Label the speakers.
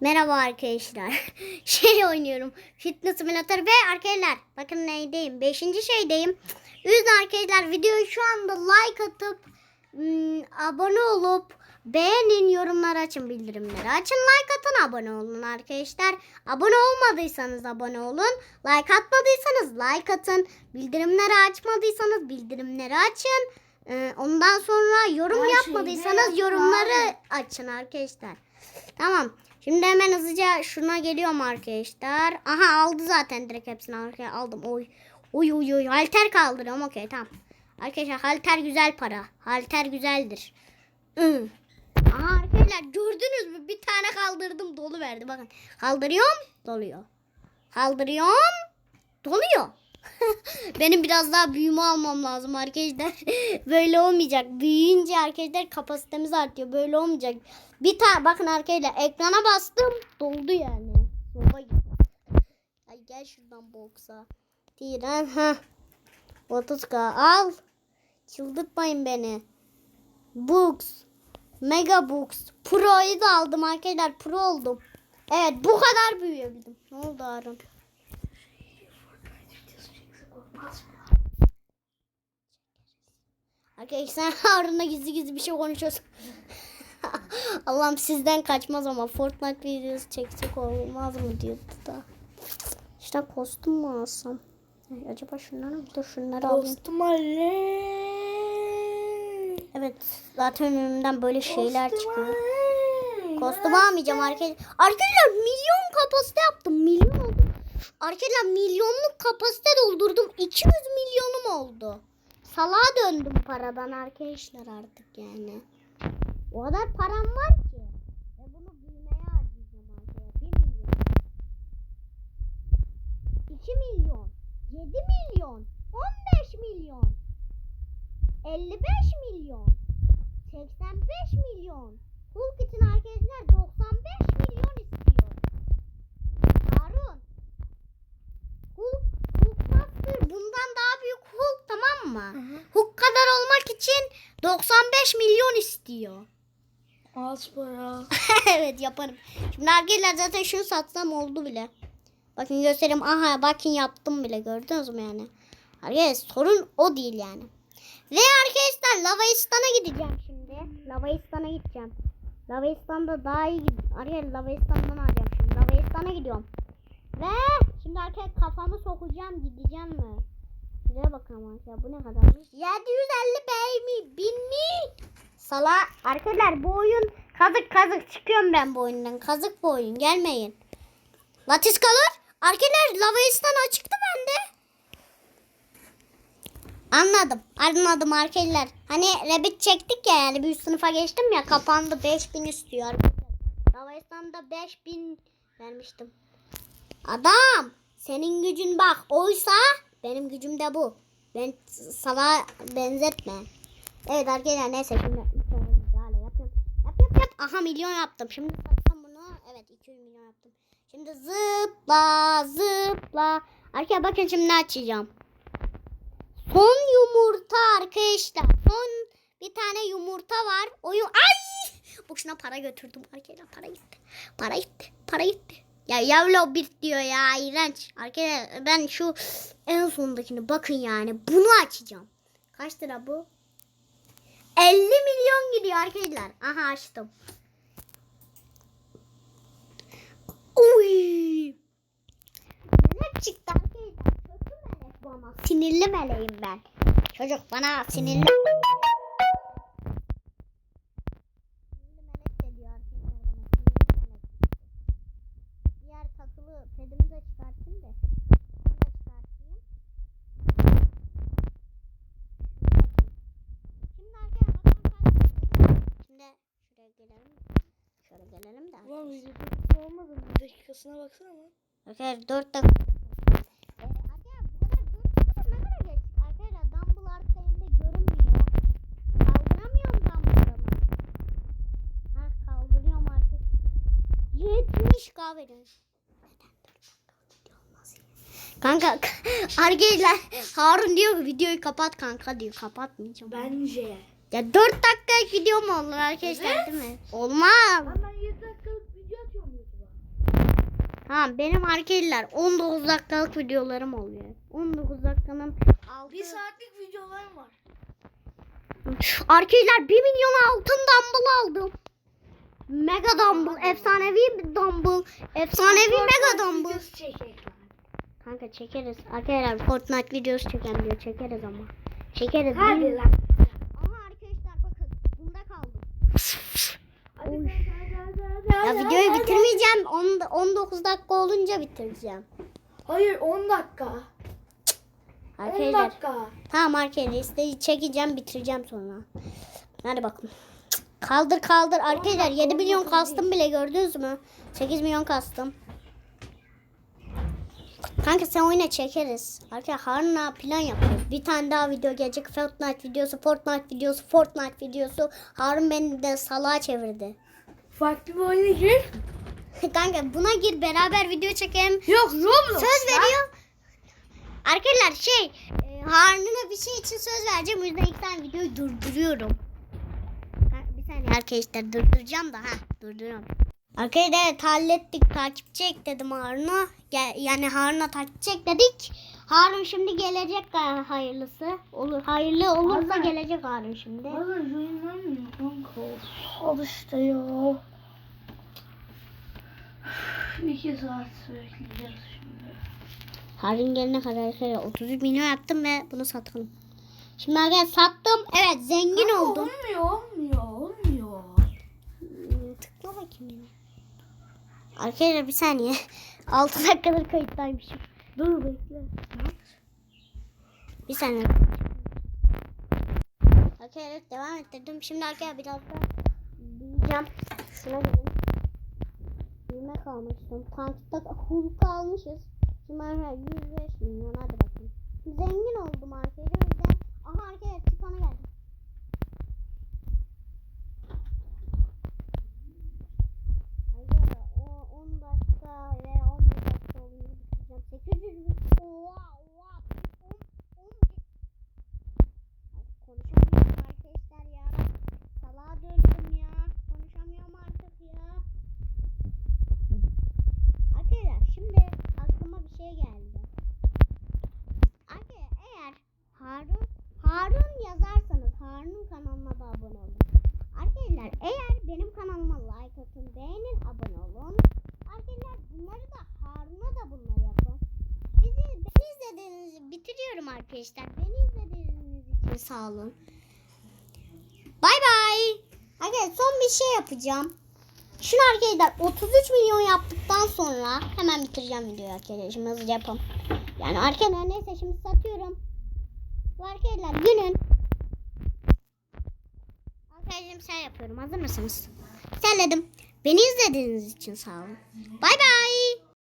Speaker 1: Merhaba arkadaşlar. Şey oynuyorum. Fitness simülatör ve arkadaşlar bakın neydeyim? Beşinci şeydeyim. Yüzden arkadaşlar videoyu şu anda like atıp ım, abone olup beğenin yorumları açın bildirimleri. Açın like atın abone olun arkadaşlar. Abone olmadıysanız abone olun. Like atmadıysanız like atın. Bildirimleri açmadıysanız bildirimleri açın. Ee, ondan sonra yorum
Speaker 2: Her
Speaker 1: yapmadıysanız yorumları açın arkadaşlar. Tamam. Şimdi hemen hızlıca şuna geliyorum arkadaşlar. Aha aldı zaten direkt hepsini arkaya aldım. Oy. Oy oy oy. Halter kaldırıyorum. Okey tamam. Arkadaşlar halter güzel para. Halter güzeldir. Hı. Aha arkadaşlar gördünüz mü? Bir tane kaldırdım dolu verdi. Bakın. Kaldırıyorum doluyor. Kaldırıyorum doluyor. Benim biraz daha büyüme almam lazım arkadaşlar. Böyle olmayacak. Büyüyünce arkadaşlar kapasitemiz artıyor. Böyle olmayacak. Bir tane bakın arkadaşlar ekrana bastım doldu yani. Gibi. Ay gel şuradan boksa. Tiren ha. 30k al. Çıldırtmayın beni. Books. Mega Books. Pro'yu da aldım arkadaşlar. Pro oldum. Evet bu kadar büyüyebildim. Ne oldu Harun? Arkadaşlar Harun'la gizli gizli bir şey konuşuyoruz. Allah'ım sizden kaçmaz ama Fortnite videosu çeksek olmaz mı diyordu da. İşte kostüm mü alsam? Ay, acaba şunları mı? Dur şunları alayım.
Speaker 2: Dostum Ali.
Speaker 1: Evet zaten önümden böyle şeyler
Speaker 2: Dostum
Speaker 1: çıkıyor. Kostüm almayacağım arkadaşlar. Arkadaşlar milyon oldu. Arkadaşlar milyonluk kapasite doldurdum. 200 milyonum oldu. Salağa döndüm paradan arkadaşlar artık yani. O kadar param var ki. Ve bunu büyümeye harcayacağım arkadaşlar. 1 milyon. 2 milyon. 7 milyon. 15 milyon. 55 milyon. 85 milyon. Hulk için arkadaşlar 95 milyon istiyor. Harun. Hulk, Hulk Master bundan daha büyük Hulk tamam mı? Kadar olmak için 95 milyon istiyor.
Speaker 2: Az para.
Speaker 1: evet yaparım. Şimdi arkadaşlar zaten şunu satsam oldu bile. Bakın göstereyim. Aha bakın yaptım bile gördünüz mü yani. Arkadaşlar sorun o değil yani. Ve arkadaşlar Lavaistan'a gideceğim şimdi. Lavaistan'a gideceğim. Lavaistan'da daha iyi Arkadaşlar Lavaistan'dan alacağım şimdi. Lavaistan'a gidiyorum. Ve şimdi arkadaşlar kafamı sokacağım gideceğim mi? Şuraya bakalım arkadaşlar bu ne kadarmış? 750 bey mi? Bin mi? Sala arkadaşlar bu oyun kazık kazık çıkıyorum ben bu oyundan. Kazık bu oyun gelmeyin. Latis kalır. Arkadaşlar Lavaistan açıktı bende. Anladım. Anladım arkadaşlar. Hani Rabbit çektik ya yani bir sınıfa geçtim ya kapandı 5000 istiyor arkadaşlar. Lavaistan'da 5000 vermiştim. Adam senin gücün bak oysa benim gücüm de bu. Ben sana benzetme. Evet arkadaşlar neyse şimdi Hala yapıyorum. Yap yap yap. Aha milyon yaptım. Şimdi satsam bunu. Evet 200 milyon yaptım. Şimdi zıpla zıpla. Arkadaşlar bakın şimdi ne açacağım. Son yumurta arkadaşlar. Son bir tane yumurta var. Oyun ay! Boşuna para götürdüm arkadaşlar. Para gitti. Para gitti. Para gitti. Ya yavlo bit diyor ya iğrenç. Arkadaşlar ben şu en sondakini bakın yani bunu açacağım. Kaç lira bu? 50 milyon gidiyor arkadaşlar. Aha açtım. Uy. Melek çıktı arkadaşlar. Kötü melek bu ama. Sinirli meleğim ben. Çocuk bana sinirli. Sinirli melek de diyor arkadaşlar bana. Sinirli melek. Diğer takılı pedimi de çıkartayım da. Bunu da çıkartayım. Şimdi arkadaşlar bakalım kaç Şimdi şuraya gelelim. Şöyle gelelim de.
Speaker 2: Ulan videoda olmadı mı? Bir dakikasına baksana lan.
Speaker 1: Arkadaşlar 4 dakika. Ee, Kanka arkadaşlar Harun diyor videoyu kapat kanka diyor kapatmayacağım.
Speaker 2: Bence.
Speaker 1: Ya 4 dakika video mu olur arkadaşlar değil mi? Olmaz.
Speaker 2: Ben 7 dakikalık video atıyorum.
Speaker 1: Tamam benim arkadaşlar 19 dakikalık videolarım oluyor. 19 dakikanın altı.
Speaker 2: Bir saatlik videolarım var.
Speaker 1: Arkadaşlar 1 milyon altın dumbbell aldım. Mega dumbbell, efsanevi dumbbell, efsanevi mega dumbbell. Kanka çekeriz. Arkadaşlar Fortnite videosu çeken diyor. Çekeriz ama. Çekeriz.
Speaker 2: Hadi lan.
Speaker 1: Ama arkadaşlar bakın bunda kaldım.
Speaker 2: Hadi, hadi, hadi, hadi,
Speaker 1: Ya
Speaker 2: hadi,
Speaker 1: videoyu
Speaker 2: hadi.
Speaker 1: bitirmeyeceğim. On- 19 dakika olunca bitireceğim.
Speaker 2: Hayır 10 dakika. 10
Speaker 1: Arkadaşlar.
Speaker 2: dakika.
Speaker 1: Tamam arkadaşlar listeyi çekeceğim bitireceğim sonra. Hadi bakalım. Kaldır kaldır. Arkadaşlar 7 milyon kastım bile gördünüz mü? 8 milyon kastım. Kanka sen oyuna çekeriz. Arkadaşlar Harun'la plan yapıyoruz. Bir tane daha video gelecek. Fortnite videosu, Fortnite videosu, Fortnite videosu. Harun beni de salağa çevirdi.
Speaker 2: Farklı bir oyuna gir.
Speaker 1: Kanka buna gir beraber video çekelim.
Speaker 2: Yok Roblox.
Speaker 1: Söz veriyor. Arkadaşlar şey e, Harun'a bir şey için söz vereceğim. O yüzden iki tane videoyu durduruyorum. Ha, bir saniye arkadaşlar durduracağım da. ha durduruyorum. Arkadaşlar hallettik. Takipçi ekledim Harun'a. Yani Harun'a takipçi ekledik. Harun şimdi gelecek ha- hayırlısı. Olur hayırlı olursa
Speaker 2: Harun.
Speaker 1: gelecek Harun şimdi.
Speaker 2: Valla yayınlanmıyor kanka. Al işte ya. İki saat bekleyeceğiz şimdi.
Speaker 1: Harun gelene kadar arkadaşlar 33 milyon yaptım ve bunu satalım. Şimdi arkadaşlar sattım. Evet zengin
Speaker 2: Kanka,
Speaker 1: oldum.
Speaker 2: Olmuyor olmuyor olmuyor.
Speaker 1: Tıkla bakayım ya. Arkadaşlar bir saniye. 6 dakikadır kayıttaymışım.
Speaker 2: Dur bekle.
Speaker 1: Bir saniye. Arkadaşlar devam ettirdim. Şimdi arkadaşlar biraz da büyüyeceğim. Şuna gelin. Büyüme kalmıştım. Tankta hulka almışız. Şimdi arkadaşlar 105 milyon hadi bakayım. Zengin oldum arkadaşlar. Aha arkadaşlar tipana geldim. Arkadaşlar o 10 dakika ve 11 dakika olunca bitireceğim. 800 bin. Oha oha. 10 10 Konuşamıyorum arkadaşlar ya. Salağa döndüm ya. Konuşamıyorum artık ya. Arkadaşlar şimdi aklıma bir şey geldi. Arkadaşlar eğer Harun Harun yazarsanız Harun'un kanalına da abone olun. Arkadaşlar eğer benim kanalıma like atın, beğenin, abone olun. Arkadaşlar bunları da Harun'a da bunları yapın. Bizi beni izlediğiniz bitiriyorum arkadaşlar. Beni izlediğiniz için sağ olun. Bay bay. Arkadaşlar son bir şey yapacağım. Şunu arkadaşlar 33 milyon yaptıktan sonra hemen bitireceğim videoyu arkadaşlar. Şimdi hızlıca yapalım. Yani arkadaşlar neyse şimdi satıyorum. Bu arkadaşlar günün Arkadaşlar sen yapıyorum. Hazır mısınız? Selledim. Beni izlediğiniz için sağ olun. Bay bay.